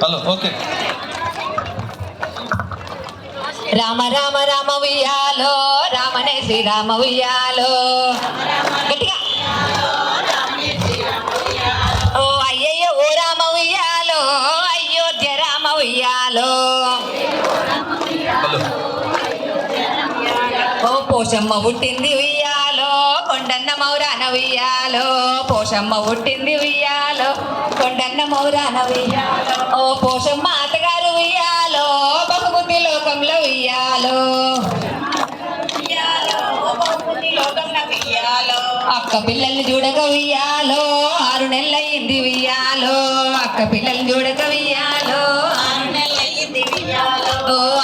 Hello okay. Rama Rama Rama ఉయ్యాలో రామనే శ్రీరామ ఉయ్యాలో. గట్టిగా. ఓ అయ్యయ్యో ఓ రామ ఉయ్యాలో అయోధ్య రామ ఉయ్యాలో. ఓ పోషమ్మ పుట్టింది ఉయ్యాలో కొండన్న మౌరాన ఉయ్యాలో పోషమ్మ పుట్టింది ఉయ్యాలో. కొండన్న మౌరాన ఉయ్యాలో ఓ పోషమ్మ అత్తగారు ఉయ్యాలో బహుబుద్ధి లోకంలో ఉయ్యాలో. ఉయ్యాలో, బహుబుద్ధి లోకంలో ఉయ్యాలో. అక్క పిల్లల్ని చూడక ఉయ్యాలో ఆరు నెలలయ్యింది ఉయ్యాలో. అక్క పిల్లల్ని చూడక ఉయ్యాలో ఆరు నెలలయ్యింది ఉయ్యాలో.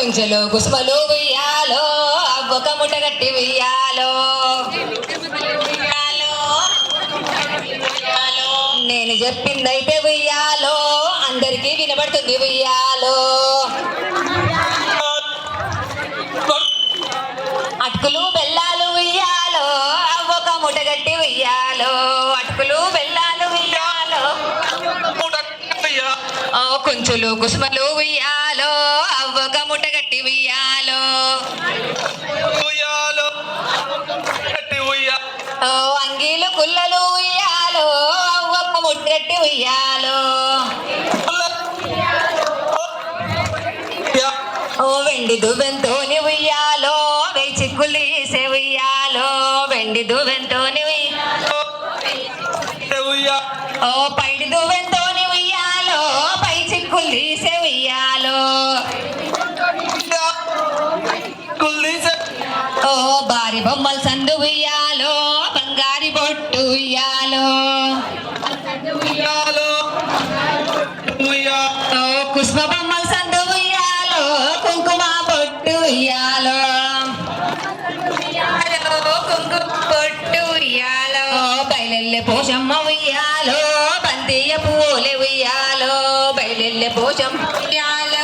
కుంచెలు కుసుమలు ఉయ్యాలో అవ్వక ముటగట్టి ఉయ్యాలో. నేను చెప్పిందైతే కుంచులు కుసుమలు ఉయ్యాలో అవ్వక ముటగట్టి ఉయ్యాలో. ఓ అంగీలు కుల్లలు ఉయ్యాలో అవ్వక ముట్టగట్టి ఉయ్యాలో. ఉయ్యా. ఓ వెండి దువ్వెంతోని ఉయ్యాలో వెయ్యి చిక్కులు ఉయ్యాలో. వెండి దువ్వెంతోని ఉయ్యాలో ఉయ్యా? ఓ ఉయ్యాలో ఉయ్యాలో. ఓ బారి బొమ్మల సందు ఉయ్యాలో బంగారి బొట్టు ఉయ్యాలో. ఉయ్యాలో. ఉయ్యా ఓ కుష్మ బొమ్మల సందు ఉయ్యాలో కుంకుమ బొట్టు ఉయ్యాలో. ఉయ్యాలో, కుంకుమ బొట్టు ఉయ్యాలో. బయలెల్లె పోషమ్మ ఉయ్యాలో బంతియ పూలే పోషమ్మ ఉయ్యాల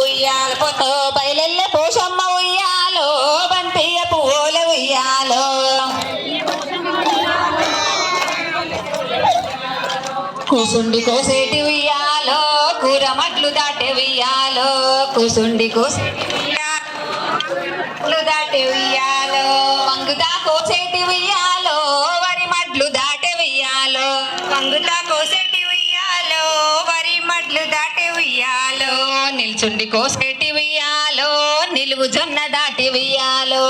ఉయ్యాల పోతో బయలెల్ల పోషమ్మ ఉయ్యాలో బంతియ పువ్వుల ఉయ్యాలో కూసుండి కోసేటి ఉయ్యాలో కూర మట్లు దాటే ఉయ్యాలో కూసుండి కోసేటి ఉయ్యాలో దాటే ఉయ్యాలో వంగుతా కోసేటి ఉయ్యాలో వరి మడ్లు దాటే ఉయ్యాలో వంగుతా కోసేటి వరి దాటి ఉయ్యాలో నిల్చుండి కోసేటి ఉయ్యాలో నిలువు జొన్న దాటి ఉయ్యాలో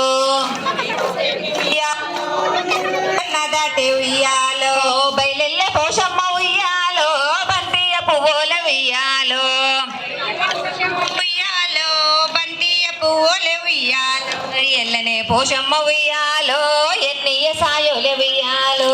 జొన్న దాటి ఉయ్యాలో బయలెల్లె పోషమ్మ ఉయ్యాలో బంతియ పువ్వుల ఉయ్యాలో. ఉయ్యాలో బంతియ పువ్వుల ఉయ్యాలో ఎల్లనే పోషమ్మ ఉయ్యాలో ఎన్నియ సాయోల ఉయ్యాలో.